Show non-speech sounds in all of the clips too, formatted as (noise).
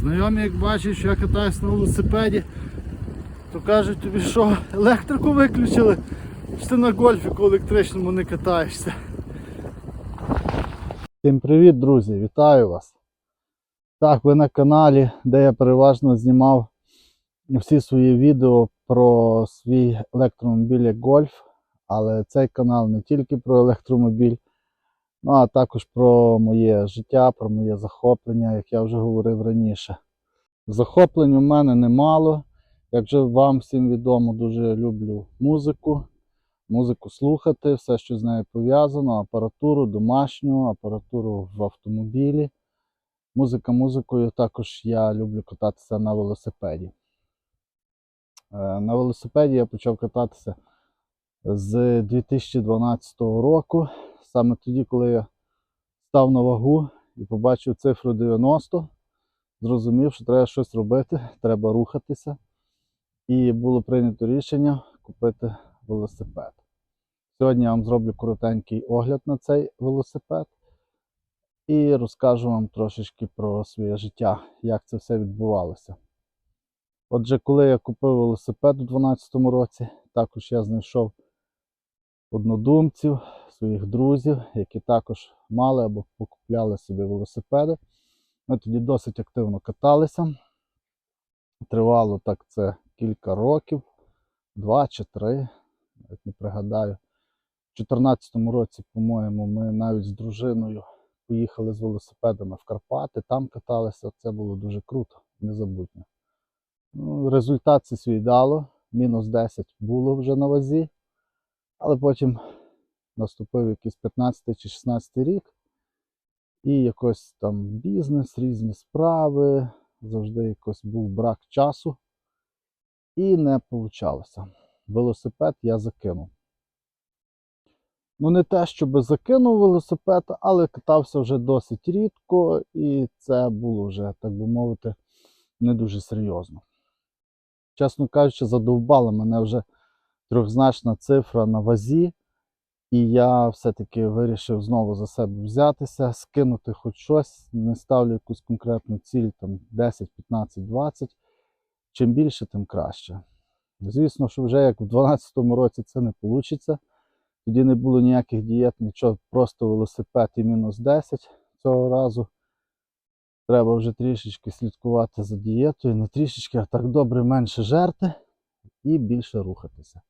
Знайомі, як бачать, що я катаюсь на велосипеді, то кажуть тобі, що електрику виключили, чи ти на гольфіку електричному не катаєшся. Всім привіт, друзі! Вітаю вас! Так, ви на каналі, де я переважно знімав всі свої відео про свій електромобіль як гольф. Але цей канал не тільки про електромобіль, ну а також про моє життя, про моє захоплення, як я вже говорив раніше. Захоплень у мене немало. Як вже вам всім відомо, дуже люблю музику, музику слухати, все, що з нею пов'язано, апаратуру, домашню, апаратуру в автомобілі. Музика музикою також я люблю кататися на велосипеді. Е, На велосипеді я почав кататися з 2012 року, саме тоді, коли я став на вагу і побачив цифру 90, зрозумів, що треба щось робити, треба рухатися. І було прийнято рішення купити велосипед. Сьогодні я вам зроблю коротенький огляд на цей велосипед і розкажу вам трошечки про своє життя, як це все відбувалося. Отже, коли я купив велосипед у 2012 році, також я знайшов однодумців, своїх друзів, які також мали або покупляли собі велосипеди. Ми тоді досить активно каталися. Тривало так це кілька років, два чи три, навіть не пригадаю. У 2014 році, по-моєму, ми навіть з дружиною поїхали з велосипедами в Карпати, там каталися. Це було дуже круто, незабутньо. Ну, результат це свій дало. Мінус 10 було вже на вазі, але потім наступив якийсь 15 чи 16 рік, і якось там бізнес, різні справи, завжди якось був брак часу, і не вийшло. Велосипед я закинув. Ну, не те, щоб закинув велосипед, але катався вже досить рідко, і це було вже, так би мовити, не дуже серйозно. Чесно кажучи, задовбала мене вже трьохзначна цифра на вазі, і я все-таки вирішив знову за себе взятися, скинути хоч щось, не ставлю якусь конкретну ціль, там 10, 15, 20. Чим більше, тим краще. Звісно, що вже як в 2012 році це не вийде. Тоді не було ніяких дієт, нічого, просто велосипед і мінус 10 цього разу. Треба вже трішечки слідкувати за дієтою, не трішечки, а так добре менше жерти і більше рухатися.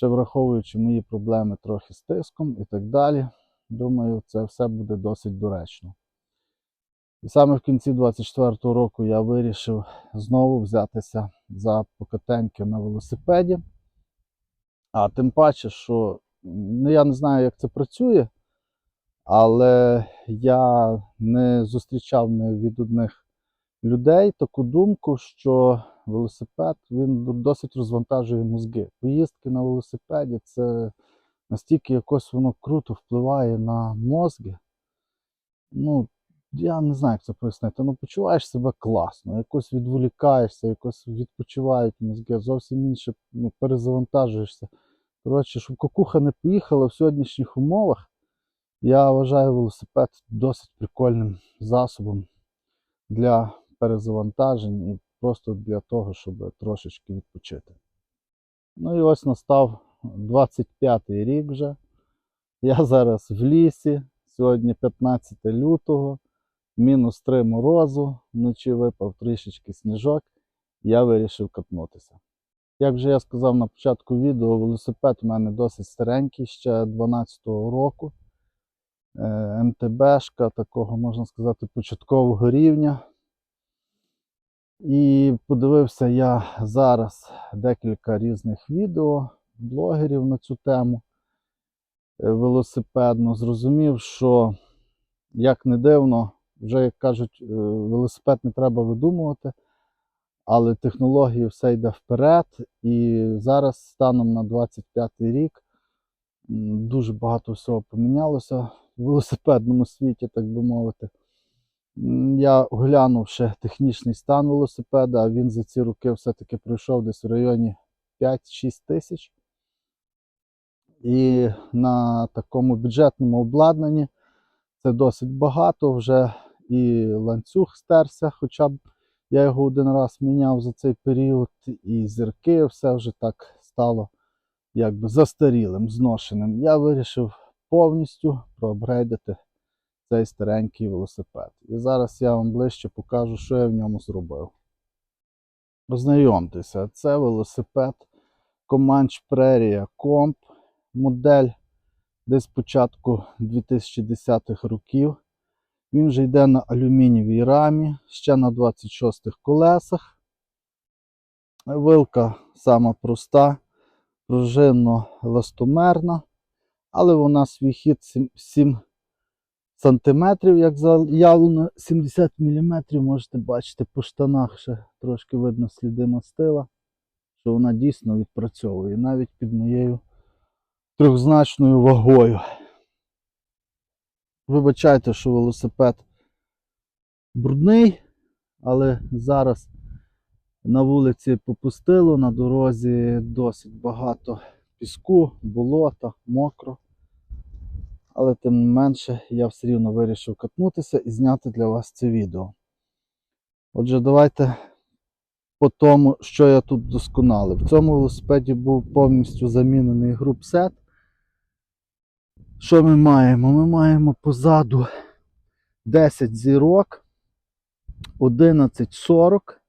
Ще враховуючи мої проблеми трохи з тиском і так далі, думаю, це все буде досить доречно. І саме в кінці 24-го року я вирішив знову взятися за покатеньки на велосипеді. А тим паче, що ну, я не знаю, як це працює, але я не зустрічав не від одних людей таку думку, що велосипед він досить розвантажує мозги. Поїздки на велосипеді це настільки якось воно круто впливає на мозги. Ну, я не знаю, як це пояснити. Ну, почуваєш себе класно, якось відволікаєшся, якось відпочивають мозги, зовсім інше ну, перезавантажуєшся. Коротше, щоб кукуха не поїхала в сьогоднішніх умовах, я вважаю велосипед досить прикольним засобом для перезавантажень і просто для того, щоб трошечки відпочити. Ну і ось настав 25-й рік вже. Я зараз в лісі. Сьогодні 15 лютого, мінус 3 морозу, вночі випав трішечки сніжок, я вирішив катнутися. Як вже я сказав на початку відео, велосипед у мене досить старенький, ще 12-го року. Е, МТБшка такого, можна сказати, початкового рівня. І подивився я зараз декілька різних відео блогерів на цю тему е, велосипедну. Зрозумів, що, як не дивно, вже як кажуть, е, велосипед не треба видумувати, але технології все йде вперед. І зараз, станом на 25-й рік, дуже багато всього помінялося в велосипедному світі, так би мовити. Я оглянув ще технічний стан велосипеда, а він за ці роки все-таки пройшов десь в районі 5-6 тисяч. І на такому бюджетному обладнанні це досить багато вже. і ланцюг стерся, хоча б я його один раз міняв за цей період, і зірки, все вже так стало якби застарілим, зношеним. Я вирішив повністю проапгрейдити цей старенький велосипед. І зараз я вам ближче покажу, що я в ньому зробив. Ознайомтеся, це велосипед Comanche Prairie Comp, модель десь початку 2010-х років. Він вже йде на алюмінієвій рамі, ще на 26 колесах. Вилка сама проста, пружинно-еластомерна, але вона свій хід 7 см, як заявлено, 70 мм. Можете бачити по штанах ще трошки видно сліди мастила, що вона дійсно відпрацьовує навіть під моєю трьохзначною вагою. Вибачайте, що велосипед брудний, але зараз на вулиці попустило, на дорозі досить багато піску, болота, мокро. Але тим не менше я все рівно вирішив катнутися і зняти для вас це відео. Отже, давайте по тому, що я тут досконалив. В цьому велосипеді був повністю замінений групсет. Що ми маємо? Ми маємо позаду 10 зірок, 1140,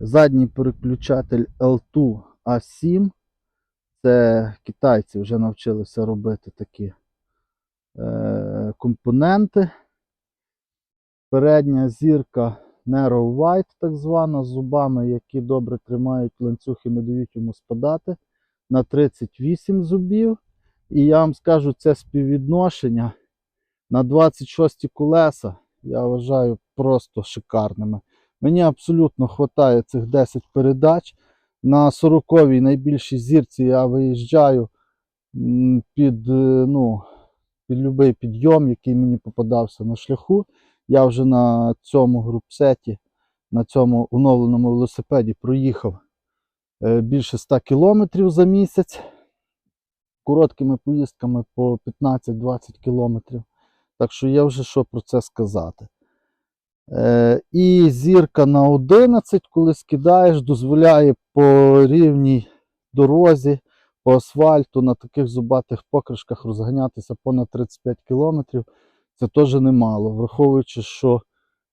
задній переключатель L2 A7. Це китайці вже навчилися робити такі е, компоненти. Передня зірка Narrow White, так звана, з зубами, які добре тримають ланцюг і не дають йому спадати. На 38 зубів. І я вам скажу, це співвідношення на 26 колеса, я вважаю просто шикарними. Мені абсолютно вистачає цих 10 передач. На 40-й найбільшій зірці я виїжджаю під, е, ну, під будь-який підйом, який мені попадався на шляху. Я вже на цьому групсеті, на цьому оновленому велосипеді проїхав е, більше 100 кілометрів за місяць короткими поїздками по 15-20 кілометрів. Так що є вже що про це сказати. Е, і зірка на 11, коли скидаєш, дозволяє по рівній дорозі, по асфальту на таких зубатих покришках розганятися понад 35 кілометрів. Це теж немало, враховуючи, що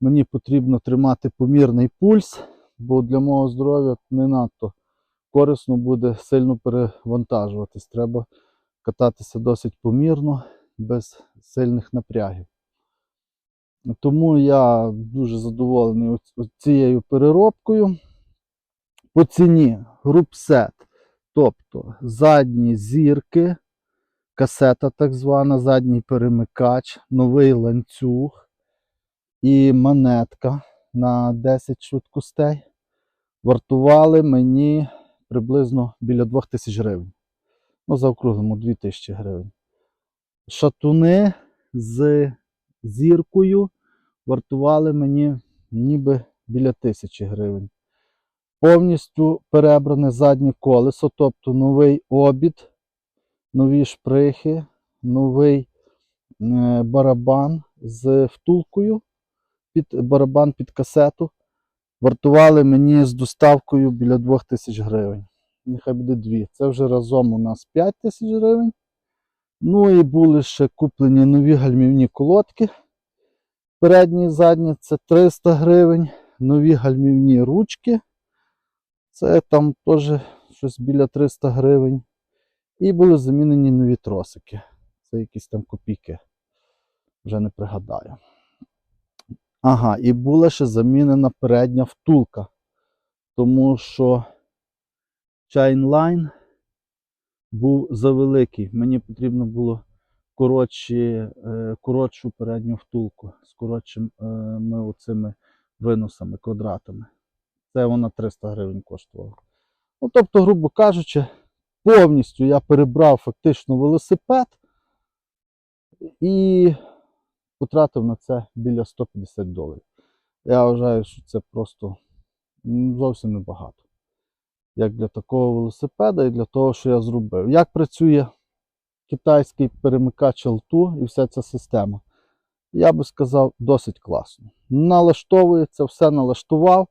мені потрібно тримати помірний пульс, бо для мого здоров'я не надто корисно буде сильно перевантажуватись. Треба кататися досить помірно, без сильних напрягів. Тому я дуже задоволений цією переробкою. По ціні групсет, тобто задні зірки, касета так звана, задній перемикач, новий ланцюг і монетка на 10 швидкостей вартували мені приблизно біля 2000 гривень. Ну, заокруглимо 2000 гривень. Шатуни з зіркою вартували мені ніби біля 1000 гривень. Повністю перебране заднє колесо, тобто новий обід, нові шприхи, новий е, барабан з втулкою, під барабан під касету. Вартували мені з доставкою біля 2000 гривень. Нехай буде дві. Це вже разом у нас 5 тисяч гривень. Ну і були ще куплені нові гальмівні колодки. Передні і задні це 300 гривень. Нові гальмівні ручки. Це там теж щось біля 300 гривень. І були замінені нові тросики. Це якісь там копійки. Вже не пригадаю. Ага, і була ще замінена передня втулка. Тому що Chainline був завеликий. Мені потрібно було коротші, е, коротшу передню втулку з коротшими оцими виносами, квадратами. Це вона 300 гривень коштувала. Ну, тобто, грубо кажучи, повністю я перебрав фактично велосипед і потратив на це біля 150 доларів. Я вважаю, що це просто зовсім небагато. Як для такого велосипеда і для того, що я зробив. Як працює китайський перемикач L2 і вся ця система? я би сказав, досить класно. Налаштовується, все налаштував.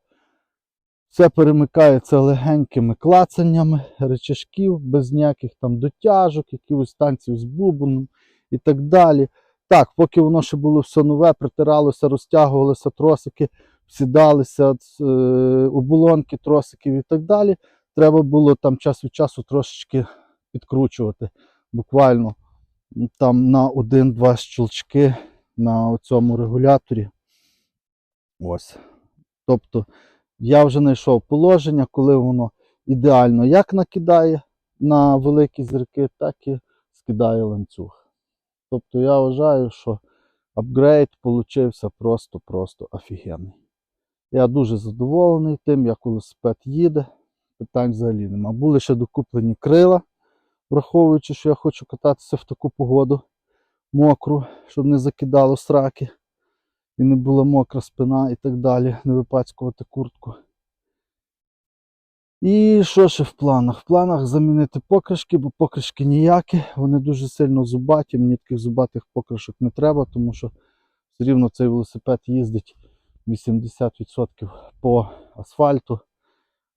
Все перемикається легенькими клацаннями речашків, без ніяких там дотяжок, якихось танців з бубоном і так далі. Так, поки воно ще було все нове, притиралося, розтягувалися тросики, сідалися е, оболонки тросиків і так далі. Треба було там час від часу трошечки підкручувати. Буквально там на один-два щелчки на цьому регуляторі. Ось. Тобто я вже знайшов положення, коли воно ідеально як накидає на великі зірки, так і скидає ланцюг. Тобто я вважаю, що апгрейд получився просто-просто офігенний. Я дуже задоволений тим, як велосипед їде. Питань взагалі нема. Були ще докуплені крила, враховуючи, що я хочу кататися в таку погоду мокру, щоб не закидало сраки і не була мокра спина і так далі, не випацькувати куртку. І що ще в планах? В планах замінити покришки, бо покришки ніякі, вони дуже сильно зубаті. Мені таких зубатих покришок не треба, тому що все рівно цей велосипед їздить 80% по асфальту,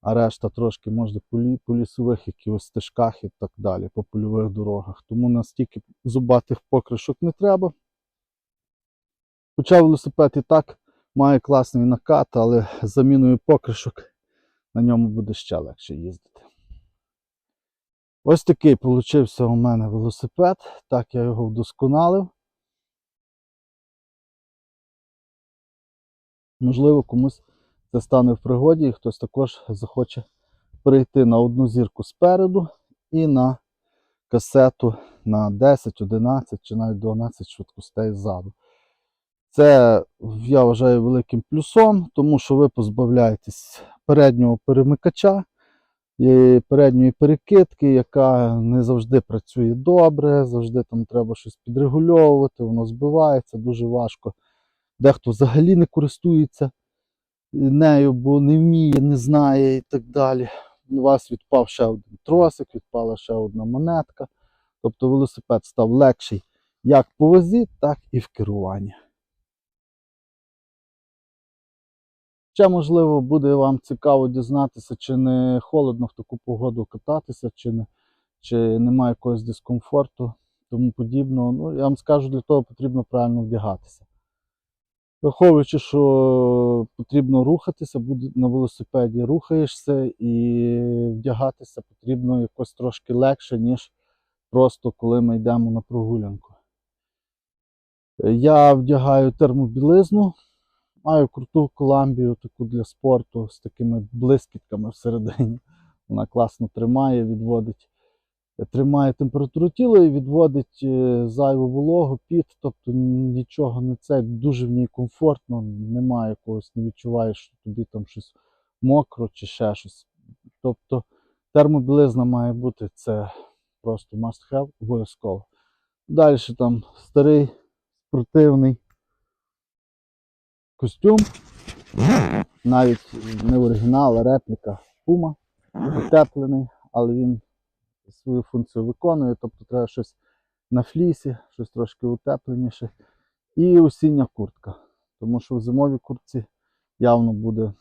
а решта трошки лі, по лісових якихось стежках і так далі, по польових дорогах. Тому настільки зубатих покришок не треба. Хоча велосипед і так має класний накат, але з заміною покришок на ньому буде ще легше їздити. Ось такий получився у мене велосипед. Так я його вдосконалив. Можливо, комусь це стане в пригоді, і хтось також захоче перейти на одну зірку спереду і на касету на 10, 11 чи навіть 12 швидкостей ззаду. Це я вважаю великим плюсом, тому що ви позбавляєтесь переднього перемикача і передньої перекидки, яка не завжди працює добре, завжди там треба щось підрегульовувати, воно збивається дуже важко. Дехто взагалі не користується нею, бо не вміє, не знає і так далі. У вас відпав ще один тросик, відпала ще одна монетка. Тобто велосипед став легший як по вазі, так і в керуванні. Ще, можливо, буде вам цікаво дізнатися, чи не холодно в таку погоду кататися, чи, не, чи немає якогось дискомфорту, тому подібного. Ну, я вам скажу, для того потрібно правильно вдягатися. Враховуючи, що потрібно рухатися, буде на велосипеді рухаєшся і вдягатися потрібно якось трошки легше, ніж просто коли ми йдемо на прогулянку. Я вдягаю термобілизну. Маю круту коламбію таку для спорту з такими блискітками всередині. Вона класно тримає, відводить, тримає температуру тіла і відводить е, зайву вологу, піт, тобто нічого не це, дуже в ній комфортно, немає якогось, не відчуваєш, що тобі там щось мокро чи ще щось. Тобто термобілизна має бути це просто must have, обов'язково. Далі там старий спортивний костюм. Навіть не оригінал, а репліка Puma, утеплений, але він свою функцію виконує, тобто треба щось на флісі, щось трошки утепленіше. І осіння куртка. Тому що в зимовій куртці явно буде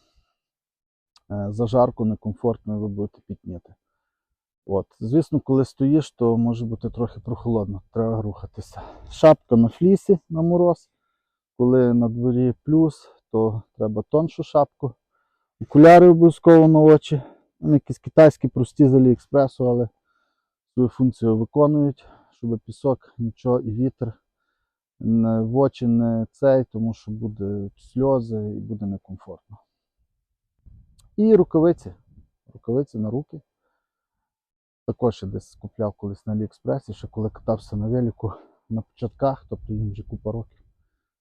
е, зажарко, некомфортно, і ви будете пітніти. От. Звісно, коли стоїш, то може бути трохи прохолодно, треба рухатися. Шапка на флісі на мороз. Коли на дворі плюс, то треба тоншу шапку. Окуляри обов'язково на очі. Вони якісь китайські прості з Аліекспресу, але свою функцію виконують, щоб пісок, нічого і вітер в очі не цей, тому що буде сльози і буде некомфортно. І рукавиці. Рукавиці на руки. Також я десь купляв колись на Аліекспресі, ще коли катався на велику на початках, тобто їм вже купа років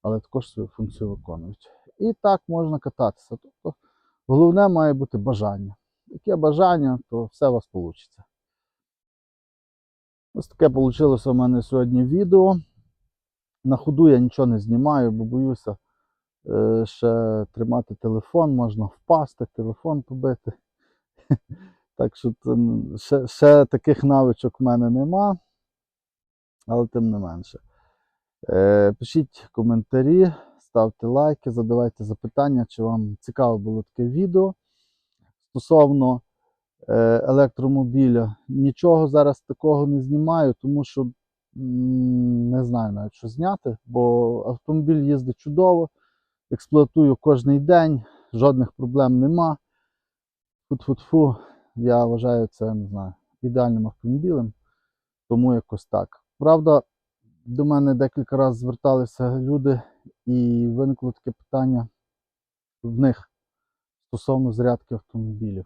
але також свою функцію виконують. І так можна кататися. Тобто головне має бути бажання. Яке бажання, то все у вас вийде. Ось таке вийшло у мене сьогодні відео. На ходу я нічого не знімаю, бо боюся е, ще тримати телефон, можна впасти, телефон побити. (laughs) Так що ще, ще таких навичок в мене нема, але тим не менше. Е, Пишіть коментарі, ставте лайки, задавайте запитання, чи вам цікаво було таке відео. Стосовно електромобіля, нічого зараз такого не знімаю, тому що не знаю навіть, що зняти, бо автомобіль їздить чудово, експлуатую кожен день, жодних проблем нема. Фу-фу-фу, я вважаю це не знаю, ідеальним автомобілем, тому якось так. Правда, до мене декілька разів зверталися люди, і виникло таке питання в них стосовно зарядки автомобілів.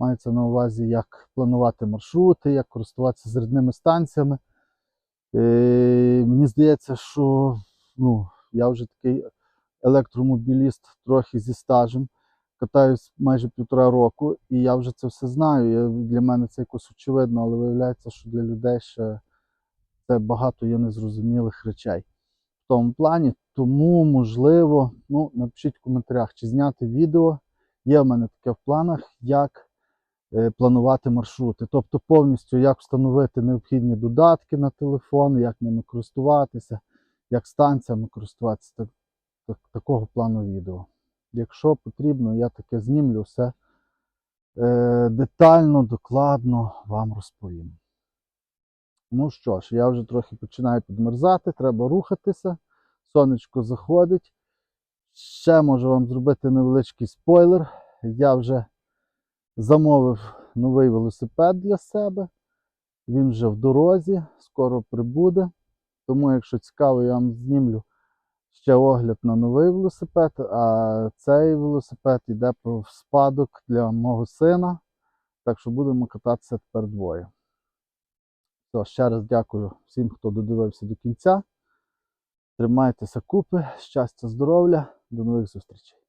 Мається на увазі, як планувати маршрути, як користуватися зарядними станціями. Е, мені здається, що ну, я вже такий електромобіліст трохи зі стажем. Катаюсь майже півтора року, і я вже це все знаю. Я, для мене це якось очевидно, але виявляється, що для людей ще це багато є незрозумілих речей в тому плані. Тому, можливо, ну, напишіть в коментарях, чи зняти відео. Є в мене таке в планах, як планувати маршрути. Тобто повністю як встановити необхідні додатки на телефон, як ними користуватися, як станціями користуватися. Так, так, такого плану відео. Якщо потрібно, я таке знімлю все е, детально, докладно вам розповім. Ну що ж, я вже трохи починаю підмерзати, треба рухатися. Сонечко заходить. Ще можу вам зробити невеличкий спойлер. Я вже замовив новий велосипед для себе. Він вже в дорозі, скоро прибуде. Тому, якщо цікаво, я вам знімлю ще огляд на новий велосипед, а цей велосипед йде в спадок для мого сина. Так що будемо кататися тепер двоє. Все, ще раз дякую всім, хто додивився до кінця. Тримайтеся купи, щастя, здоров'я, до нових зустрічей.